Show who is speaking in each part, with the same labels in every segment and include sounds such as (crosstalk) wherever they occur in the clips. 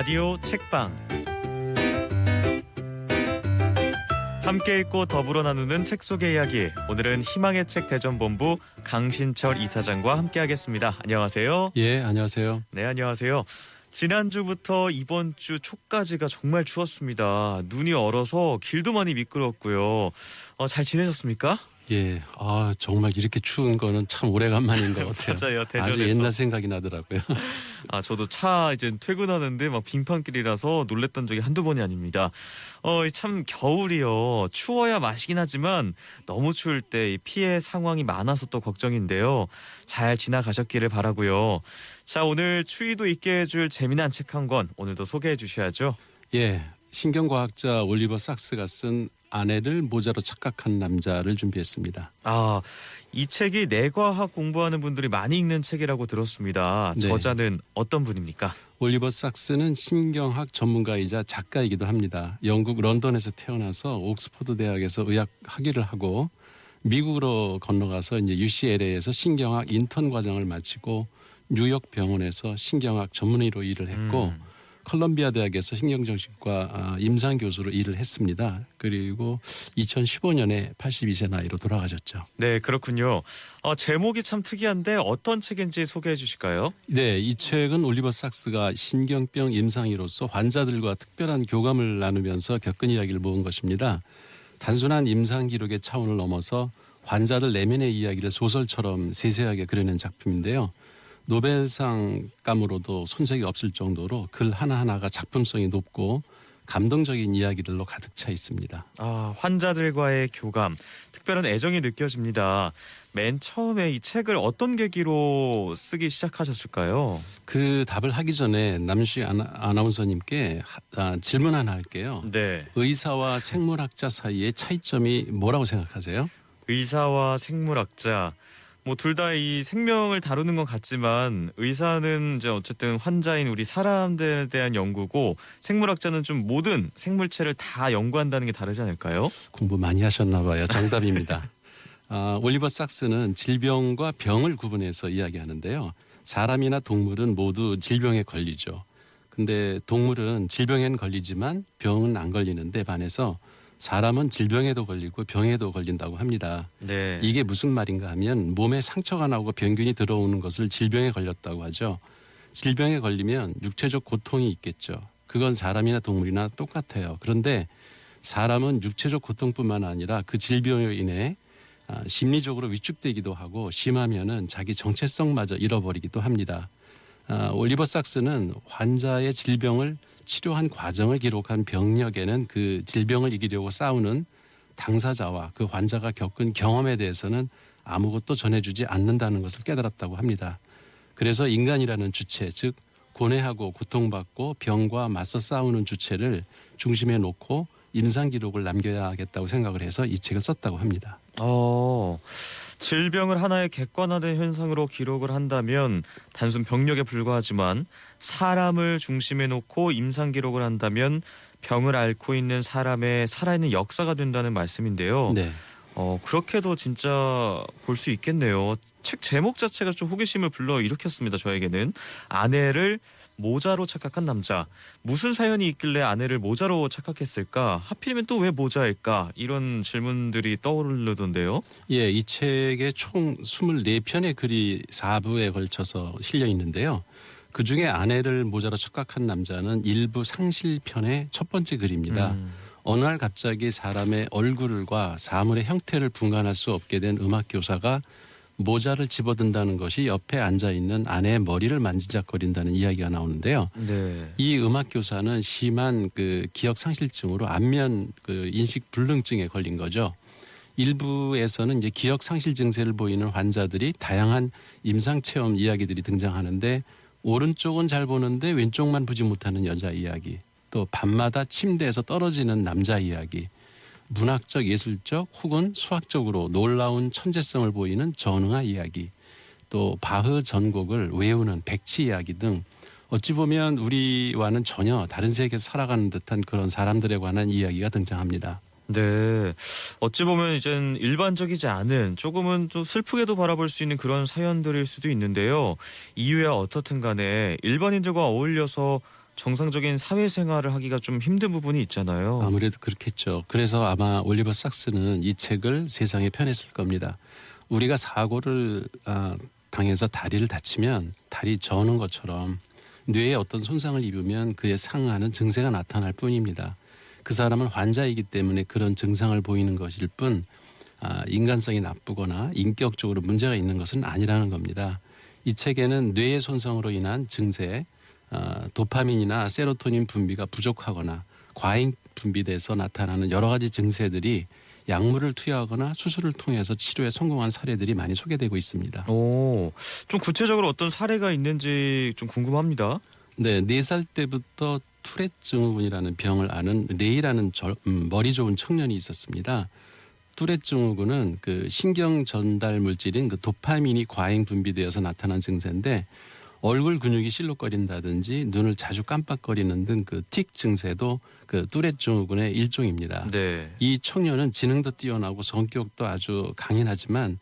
Speaker 1: 라디오 책방 함께 읽고 더불어 나누는 책 속의 이야기 오늘은 희망의 책 대전본부 강신철 이사장과 함께하겠습니다. 안녕하세요.
Speaker 2: 예, 안녕하세요.
Speaker 1: 네 안녕하세요. 지난주부터 이번 주 초까지가 정말 추웠습니다. 눈이 얼어서 길도 많이 미끄럽고요. 어, 잘 지내셨습니까?
Speaker 2: 예, 아 정말 이렇게 추운 거는 참 오래간만인 것 (laughs) 같아요.
Speaker 1: 맞아요. 대전에서.
Speaker 2: 아주 옛날 생각이 나더라고요.
Speaker 1: 아 저도 차 이제 퇴근하는데 막 빙판길이라서 놀랬던 적이 한두 번이 아닙니다. 어참 겨울이요 추워야 마시긴 하지만 너무 추울 때이 피해 상황이 많아서 또 걱정인데요. 잘 지나가셨기를 바라고요. 자 오늘 추위도 있게 해줄 재미난 책 한 권 오늘도 소개해 주셔야죠.
Speaker 2: 예, 신경과학자 올리버 sak스가 쓴 아내를 모자로 착각한 남자를 준비했습니다.
Speaker 1: 아 이 책이 내과학 공부하는 분들이 많이 읽는 책이라고 들었습니다.
Speaker 2: 네.
Speaker 1: 저자는 어떤 분입니까?
Speaker 2: 올리버 sak스는 신경학 전문가이자 작가이기도 합니다. 영국 런던에서 태어나서 옥스퍼드 대학에서 의학 학위를 하고 미국으로 건너가서 이제 UCLA에서 신경학 인턴 과정을 마치고 뉴욕 병원에서 신경학 전문의로 일을 했고
Speaker 1: 음.
Speaker 2: 컬럼비아 대학에서 신경정신과 아, 임상 교수로 일을 했습니다. 그리고 2015년에 82세 나이로 돌아가셨죠.
Speaker 1: 네 그렇군요. 어, 제목이 참 특이한데 어떤 책인지 소개해 주실까요?
Speaker 2: 네, 이 책은 올리버 sak스가 신경병 임상의로서 환자들과 특별한 교감을 나누면서 겪은 이야기를 모은 것입니다. 단순한 임상 기록의 차원을 넘어서 환자들 내면의 이야기를 소설처럼 세세하게 그려낸 작품인데요. 노벨상감으로도 손색이 없을 정도로 글 하나하나가 작품성이 높고 감동적인 이야기들로 가득 차 있습니다.
Speaker 1: 아, 환자들과의 교감, 특별한 애정이 느껴집니다. 맨 처음에 이 책을 어떤 계기로 쓰기 시작하셨을까요?
Speaker 2: 그 답을 하기 전에 남시 아나, 아나운서님께 하- 아, 질문 하나 할게요.
Speaker 1: 네.
Speaker 2: 의사와 생물학자 사이의 차이점이 뭐라고 생각하세요?
Speaker 1: 의사와 생물학자. 뭐 둘 다 이 생명을 다루는 건 같지만 의사는 이제 어쨌든 환자인 우리 사람들에 대한 연구고 생물학자는 좀 모든 생물체를 다 연구한다는 게 다르지 않을까요?
Speaker 2: 공부 많이 하셨나 봐요. 정답입니다. (laughs) 아, 올리버 sak스는 질병과 병을 구분해서 이야기하는데요. 사람이나 동물은 모두 질병에 걸리죠. 근데 동물은 질병에는 걸리지만 병은 안 걸리는데 반해서 사람은 질병에도 걸리고 병에도 걸린다고 합니다.
Speaker 1: 네.
Speaker 2: 이게 무슨 말인가 하면 몸에 상처가 나고 병균이 들어오는 것을 질병에 걸렸다고 하죠. 질병에 걸리면 육체적 고통이 있겠죠. 그건 사람이나 동물이나 똑같아요. 그런데 사람은 육체적 고통뿐만 아니라 그 질병으로 인해 아, 심리적으로 위축되기도 하고 심하면은 자기 정체성마저 잃어버리기도 합니다. 아, 올리버 sak스는 환자의 질병을 치료한 과정을 기록한 병력에는 그 질병을 이기려고 싸우는 당사자와 그 환자가 겪은 경험에 대해서는 아무것도 전해주지 않는다는 것을 깨달았다고 합니다. 그래서 인간이라는 주체, 즉 고뇌하고 고통받고 병과 맞서 싸우는 주체를 중심에 놓고 임상 기록을 남겨야겠다고 생각을 해서 이 책을 썼다고 합니다.
Speaker 1: 어, 질병을 하나의 객관화된 현상으로 기록을 한다면 단순 병력에 불과하지만 사람을 중심에 놓고 임상 기록을 한다면 병을 앓고 있는 사람의 살아있는 역사가 된다는 말씀인데요.
Speaker 2: 네.
Speaker 1: 어, 그렇게도 진짜 볼 수 있겠네요. 책 제목 자체가 좀 호기심을 불러 일으켰습니다. 저에게는 아내를 모자로 착각한 남자. 무슨 사연이 있길래 아내를 모자로 착각했을까? 하필이면 또 왜 모자일까? 이런 질문들이 떠오르던데요.
Speaker 2: 예, 이 책에 총 24편의 글이 4부에 걸쳐서 실려 있는데요. 그 중에 아내를 모자로 착각한 남자는 일부 상실편의 첫 번째 글입니다.
Speaker 1: 음.
Speaker 2: 어느 날 갑자기 사람의 얼굴과 사물의 형태를 분간할 수 없게 된 음악 교사가 모자를 집어든다는 것이 옆에 앉아 있는 아내의 머리를 만지작거린다는 이야기가 나오는데요.
Speaker 1: 네.
Speaker 2: 이 음악 교사는 심한 그 기억 상실증으로 안면 그 인식 불능증에 걸린 거죠. 일부에서는 이제 기억 상실 증세를 보이는 환자들이 다양한 임상 체험 이야기들이 등장하는데 오른쪽은 잘 보는데 왼쪽만 보지 못하는 여자 이야기, 또 밤마다 침대에서 떨어지는 남자 이야기, 문학적 예술적 혹은 수학적으로 놀라운 천재성을 보이는 전응아 이야기, 또 바흐 전곡을 외우는 백치 이야기 등 어찌 보면 우리와는 전혀 다른 세계에서 살아가는 듯한 그런 사람들에 관한 이야기가 등장합니다.
Speaker 1: 네. 어찌 보면 이젠 일반적이지 않은 조금은 또 슬프게도 바라볼 수 있는 그런 사연들일 수도 있는데요. 이유야 어떻든 간에 일반인들과 어울려서 정상적인 사회생활을 하기가 좀 힘든 부분이 있잖아요.
Speaker 2: 아무래도 그렇겠죠. 그래서 아마 올리버 sak스는 이 책을 세상에 펴냈을 겁니다. 우리가 사고를 아, 당해서 다리를 다치면 다리 저는 것처럼 뇌에 어떤 손상을 입으면 그에 상응하는 증세가 나타날 뿐입니다. 그 사람은 환자이기 때문에 그런 증상을 보이는 것일 뿐 아, 인간성이 나쁘거나 인격적으로 문제가 있는 것은 아니라는 겁니다. 이 책에는 뇌의 손상으로 인한 증세, 아, 도파민이나 세로토닌 분비가 부족하거나 과잉 분비돼서 나타나는 여러 가지 증세들이 약물을 투여하거나 수술을 통해서 치료에 성공한 사례들이 많이 소개되고 있습니다.
Speaker 1: 오, 좀 구체적으로 어떤 사례가 있는지 좀 궁금합니다.
Speaker 2: 네, 네 살 때부터 투렛 증후군이라는 병을 앓은 레이라는 저- 음, 머리 좋은 청년이 있었습니다. 투렛 증후군은 그 신경 전달 물질인 그 도파민이 과잉 분비되어서 나타난 증세인데 얼굴 근육이 실룩거린다든지 눈을 자주 깜빡거리는 등 그 틱 증세도 그 투렛 증후군의 일종입니다.
Speaker 1: 네.
Speaker 2: 이 청년은 지능도 뛰어나고 성격도 아주 강인하지만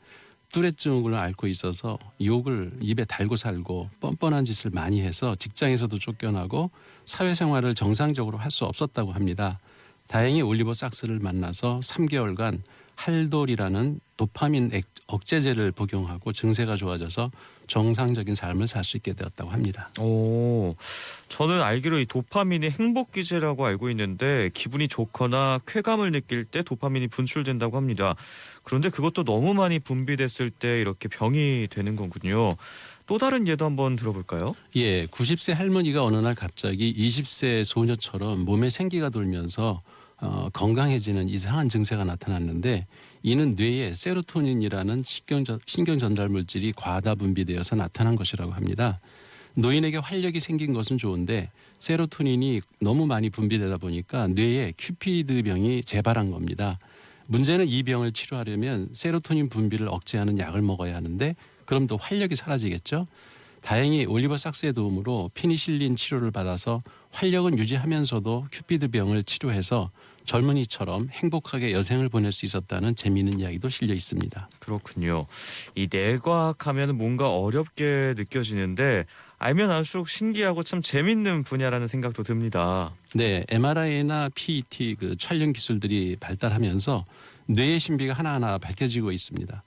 Speaker 2: 뚜렛 증후군을 앓고 있어서 욕을 입에 달고 살고 뻔뻔한 짓을 많이 해서 직장에서도 쫓겨나고 사회생활을 정상적으로 할 수 없었다고 합니다. 다행히 올리버 sak스를 만나서 3개월간 할돌이라는 도파민 액- 억제제를 복용하고 증세가 좋아져서 정상적인 삶을 살 수 있게 되었다고 합니다.
Speaker 1: 오, 저는 알기로 이 도파민이 행복 기제라고 알고 있는데 기분이 좋거나 쾌감을 느낄 때 도파민이 분출된다고 합니다. 그런데 그것도 너무 많이 분비됐을 때 이렇게 병이 되는 거군요. 또 다른 예도 한번 들어볼까요?
Speaker 2: 예, 90세 할머니가 어느 날 갑자기 20세 소녀처럼 몸에 생기가 돌면서 어, 건강해지는 이상한 증세가 나타났는데 이는 뇌에 세로토닌이라는 신경, 전달 물질이 과다 분비되어서 나타난 것이라고 합니다. 노인에게 활력이 생긴 것은 좋은데 세로토닌이 너무 많이 분비되다 보니까 뇌에 큐피드 병이 재발한 겁니다. 문제는 이 병을 치료하려면 세로토닌 분비를 억제하는 약을 먹어야 하는데 그럼 또 활력이 사라지겠죠? 다행히 올리버 sak스의 도움으로 피니실린 치료를 받아서 활력은 유지하면서도 큐피드 병을 치료해서 젊은이처럼 행복하게 여생을 보낼 수 있었다는 재미있는 이야기도 실려 있습니다.
Speaker 1: 그렇군요. 이 뇌과학 하면 뭔가 어렵게 느껴지는데 알면 알수록 신기하고 참 재밌는 분야라는 생각도 듭니다.
Speaker 2: 네, MRI나 PET 그 촬영 기술들이 발달하면서 뇌의 신비가 하나하나 밝혀지고 있습니다.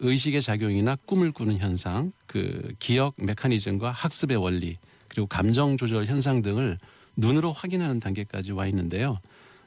Speaker 2: 의식의 작용이나 꿈을 꾸는 현상, 그 기억 메커니즘과 학습의 원리, 그리고 감정 조절 현상 등을 눈으로 확인하는 단계까지 와 있는데요.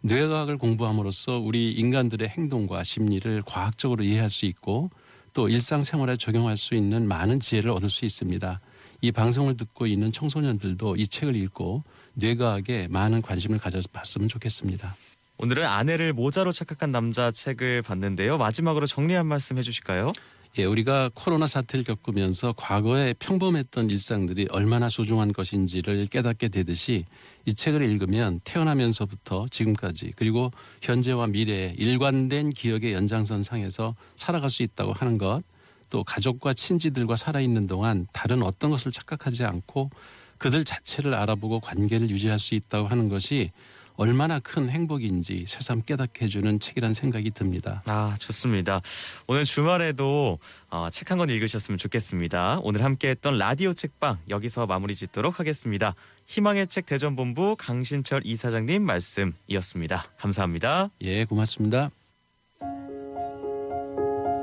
Speaker 2: 뇌과학을 공부함으로써 우리 인간들의 행동과 심리를 과학적으로 이해할 수 있고 또 일상생활에 적용할 수 있는 많은 지혜를 얻을 수 있습니다. 이 방송을 듣고 있는 청소년들도 이 책을 읽고 뇌과학에 많은 관심을 가져봤으면 좋겠습니다.
Speaker 1: 오늘은 아내를 모자로 착각한 남자 책을 봤는데요. 마지막으로 정리 한 말씀 해주실까요?
Speaker 2: 예, 우리가 코로나 사태를 겪으면서 과거에 평범했던 일상들이 얼마나 소중한 것인지를 깨닫게 되듯이 이 책을 읽으면 태어나면서부터 지금까지 그리고 현재와 미래의 일관된 기억의 연장선 상에서 살아갈 수 있다고 하는 것, 또 가족과 친지들과 살아있는 동안 다른 어떤 것을 착각하지 않고 그들 자체를 알아보고 관계를 유지할 수 있다고 하는 것이 얼마나 큰 행복인지 새삼 깨닫게 해주는 책이란 생각이 듭니다.
Speaker 1: 아, 좋습니다. 오늘 주말에도 어, 책한 권 읽으셨으면 좋겠습니다. 오늘 함께했던 라디오 책방 여기서 마무리 짓도록 하겠습니다. 희망의 책 대전본부 강신철 이사장님 말씀이었습니다. 감사합니다.
Speaker 2: 예, 고맙습니다.